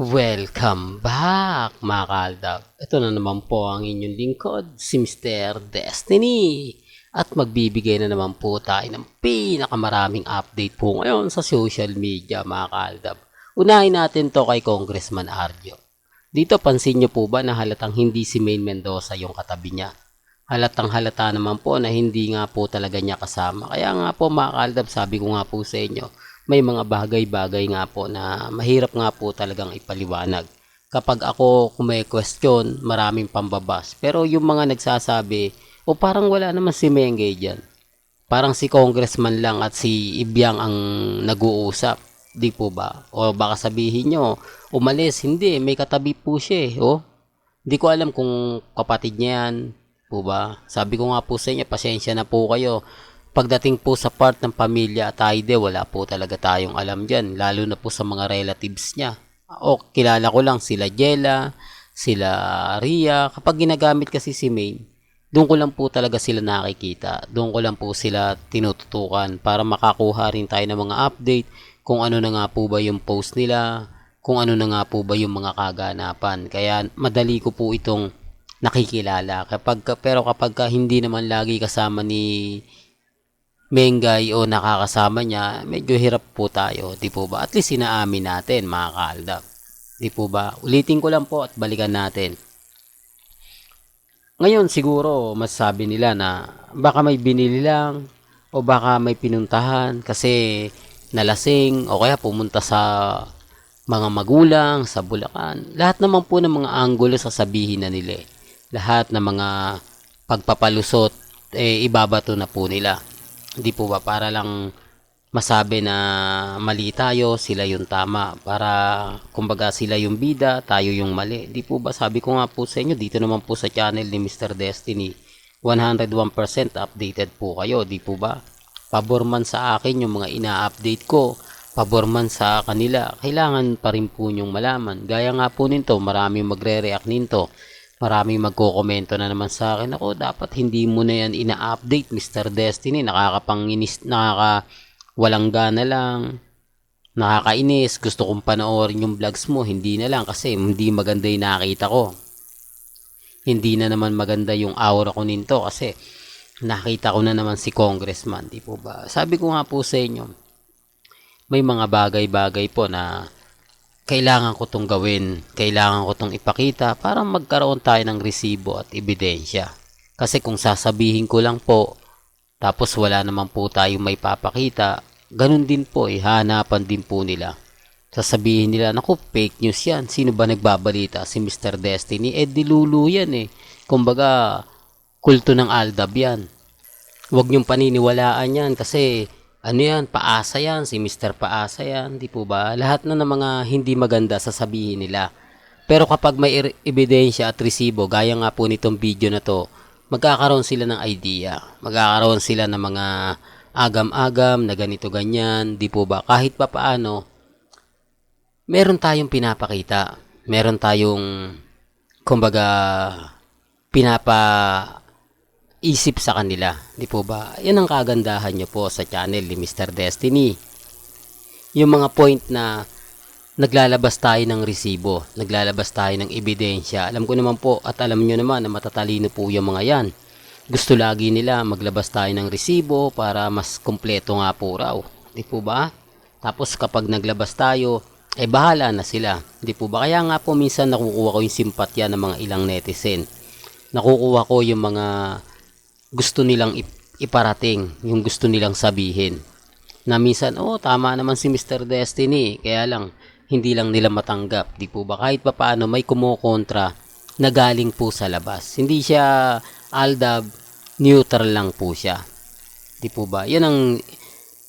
Welcome back mga kaaldab. Ito na naman po ang inyong lingkod, si Mr. Destiny. At magbibigay na naman po tayo ng pinakamaraming update po ngayon sa social media mga kaaldab. Unahin natin to kay Congressman Arjo. Dito pansin nyo po ba na halatang hindi si Maine Mendoza yung katabi niya? Halatang halata naman po na hindi nga po talaga niya kasama. Kaya nga po mga kaaldab, sabi ko nga po sa inyo, may mga bagay-bagay nga po na mahirap nga po talagang ipaliwanag. Kapag ako kung may question, maraming pambabas. Pero yung mga nagsasabi, o parang wala naman si Mengay dyan. Parang si congressman lang at si Ibyang ang nag-uusap. Di po ba? O baka sabihin nyo, umalis. Hindi, may katabi po siya eh. O? Di ko alam kung kapatid niya yan. Po ba? Sabi ko nga po sa inyo, pasensya na po kayo. Pagdating po sa part ng pamilya at ID, wala po talaga tayong alam dyan. Lalo na po sa mga relatives niya. O kilala ko lang sila Jella, sila Ria. Kapag ginagamit kasi si Maine, doon ko lang po talaga sila nakikita. Doon ko lang po sila tinututukan para makakuha rin tayo ng mga update kung ano na nga po ba yung post nila, kung ano na nga po ba yung mga kaganapan. Kaya madali ko po itong nakikilala. Kapag, pero kapag ka hindi naman lagi kasama ni Mengay o nakakasama niya, medyo hirap po tayo, di po ba? At least sinaamin natin, mga kaaldab. Di po ba? Ulitin ko lang po at balikan natin. Ngayon siguro masasabi nila na baka may binili lang o baka may pinuntahan kasi nalasing o kaya pumunta sa mga magulang, sa Bulacan. Lahat naman po ng mga anggulo sasabihin na nila. eh. Lahat ng mga pagpapalusot eh ibabato na po nila. Hindi po ba para lang masabi na mali tayo, sila yung tama. Para kumbaga sila yung bida, tayo yung mali. Di po ba sabi ko nga po sa inyo, dito naman po sa channel ni Mr. Destiny, 101% updated po kayo, di po ba? Pabor man sa akin yung mga ina-update ko, pabor man sa kanila, kailangan pa rin po nyong malaman. Gaya nga po nito, maraming magre-react nito. Maraming magko-komento na naman sa akin. Ako, dapat hindi mo na yan ina-update, Mr. Destiny. Nakakapanginis, nakaka walang gana lang. Nakakainis. Gusto kong panoorin yung vlogs mo. Hindi na lang kasi hindi maganda yung nakita ko. Hindi na naman maganda yung aura ko nito kasi nakita ko na naman si congressman. Di po ba? Sabi ko nga po sa inyo, may mga bagay-bagay po na kailangan ko tong gawin, kailangan ko tong ipakita para magkaroon tayo ng resibo at ebidensya. Kasi kung sasabihin ko lang po, tapos wala naman po tayong may papakita, ganun din po eh, hanapan din po nila. Sasabihin nila, naku, fake news yan. Sino ba nagbabalita? Si Mr. Destiny? Eh, dilulu yan eh. Kumbaga, kulto ng Aldab yan. Huwag niyong paniniwalaan yan kasi ano yan, paasa yan, si Mr. Paasa yan, di po ba? Lahat na ng mga hindi maganda sasabihin nila. Pero kapag may er- ebidensya at resibo, gaya nga po nitong video na to, magkakaroon sila ng idea. Magkakaroon sila ng mga agam-agam na ganito ganyan, di po ba? Kahit pa paano, meron tayong pinapakita. Meron tayong, kumbaga, pinapa isip sa kanila. Di po ba? Yan ang kagandahan nyo po sa channel ni Mr. Destiny. Yung mga point na naglalabas tayo ng resibo, naglalabas tayo ng ebidensya. Alam ko naman po at alam nyo naman na matatalino po yung mga yan. Gusto lagi nila maglabas tayo ng resibo para mas kompleto nga po raw. Di po ba? Tapos kapag naglabas tayo, eh bahala na sila. Di po ba? Kaya nga po minsan nakukuha ko yung simpatya ng mga ilang netizen. Nakukuha ko yung mga gusto nilang ip- iparating, yung gusto nilang sabihin. Na minsan, oh, tama naman si Mr. Destiny, kaya lang, hindi lang nila matanggap. Di po ba? Kahit pa paano, may kumukontra na galing po sa labas. Hindi siya aldab, neutral lang po siya. Di po ba? Yan ang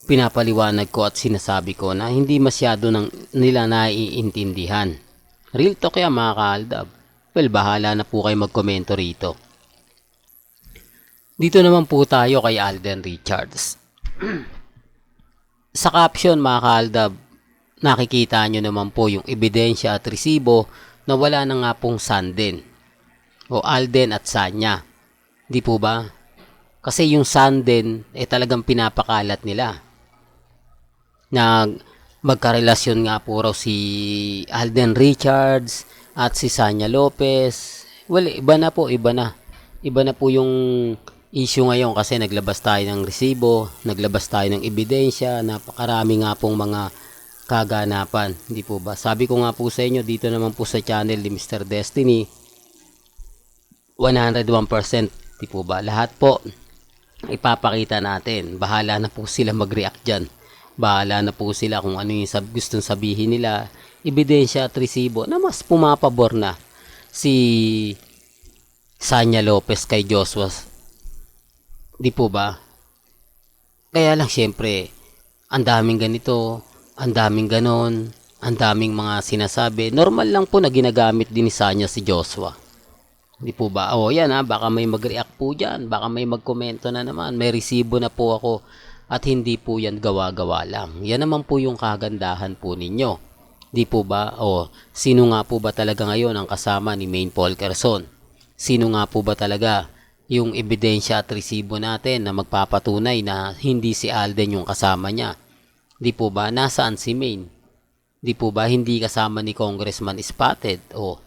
pinapaliwanag ko at sinasabi ko na hindi masyado ng nila naiintindihan. Real talk kaya mga kaaldab. Well, bahala na po kayo magkomento rito. Dito naman po tayo kay Alden Richards. Sa caption mga kaaldab, nakikita nyo naman po yung ebidensya at resibo na wala na nga pong Sanden o Alden at Sanya. Di po ba? Kasi yung Sanden eh talagang pinapakalat nila. Na magkarelasyon nga po raw si Alden Richards at si Sanya Lopez. Well, iba na po, iba na. Iba na po yung issue ngayon kasi naglabas tayo ng resibo, naglabas tayo ng ebidensya, napakarami nga pong mga kaganapan, hindi po ba? Sabi ko nga po sa inyo dito naman po sa channel ni Mr. Destiny, 101%, di po ba? Lahat po ipapakita natin. Bahala na po sila mag-react dyan. Bahala na po sila kung ano yung sab gustong sabihin nila. Ebidensya at resibo na mas pumapabor na si Sanya Lopez kay Joshua. Di po ba? Kaya lang syempre, ang daming ganito, ang daming ganon, ang daming mga sinasabi. Normal lang po na ginagamit din ni Sanya si Joshua. Di po ba? O yan ha, baka may mag-react po dyan. Baka may magkomento na naman. May resibo na po ako. At hindi po yan gawa-gawa lang. Yan naman po yung kagandahan po ninyo. Di po ba? O sino nga po ba talaga ngayon ang kasama ni Main Paul Quezon? Sino nga po ba talaga yung ebidensya at resibo natin na magpapatunay na hindi si Alden yung kasama niya? Di po ba? Nasaan si Main? Di po ba hindi kasama ni Congressman Spotted? O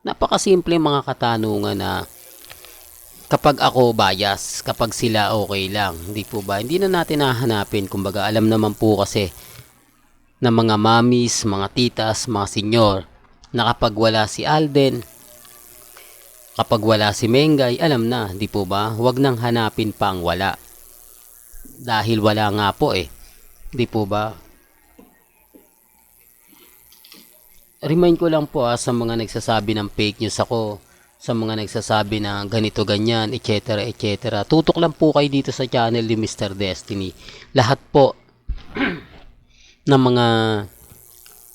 napakasimple mga katanungan na kapag ako bias, kapag sila okay lang, hindi po ba? Hindi na natin hahanapin, kumbaga alam naman po kasi ng mga mamis, mga titas, mga senyor, na kapag wala si Alden, kapag wala si Mengay, alam na, di po ba? Huwag nang hanapin pa ang wala. Dahil wala nga po eh. Di po ba? remind ko lang po ah, sa mga nagsasabi ng fake news ako, sa mga nagsasabi na ganito ganyan, etc. etc. Tutok lang po kayo dito sa channel ni Mr. Destiny. Lahat po ng mga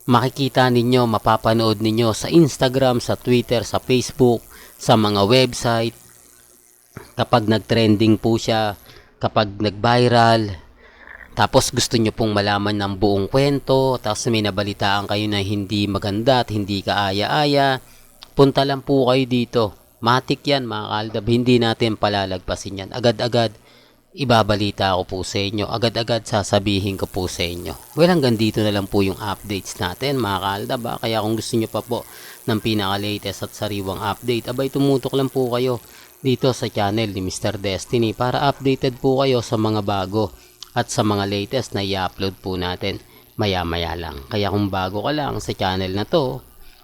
makikita ninyo, mapapanood ninyo sa Instagram, sa Twitter, sa Facebook, sa mga website, kapag nag-trending po siya, kapag nag-viral, tapos gusto nyo pong malaman ng buong kwento, tapos may nabalitaan kayo na hindi maganda at hindi kaaya-aya, punta lang po kayo dito. Matik yan mga kaldab, hindi natin palalagpasin yan. Agad-agad, ibabalita ko po sa inyo. Agad-agad sasabihin ko po sa inyo. Well, hanggang dito na lang po yung updates natin mga kaldab. ha. Kaya kung gusto nyo pa po ng pinaka-latest at sariwang update, abay tumutok lang po kayo dito sa channel ni Mr. Destiny para updated po kayo sa mga bago at sa mga latest na i-upload po natin maya-maya lang. Kaya kung bago ka lang sa channel na to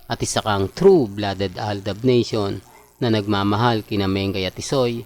at isa kang true-blooded Aldab Nation na nagmamahal kina Mengay at Isoy,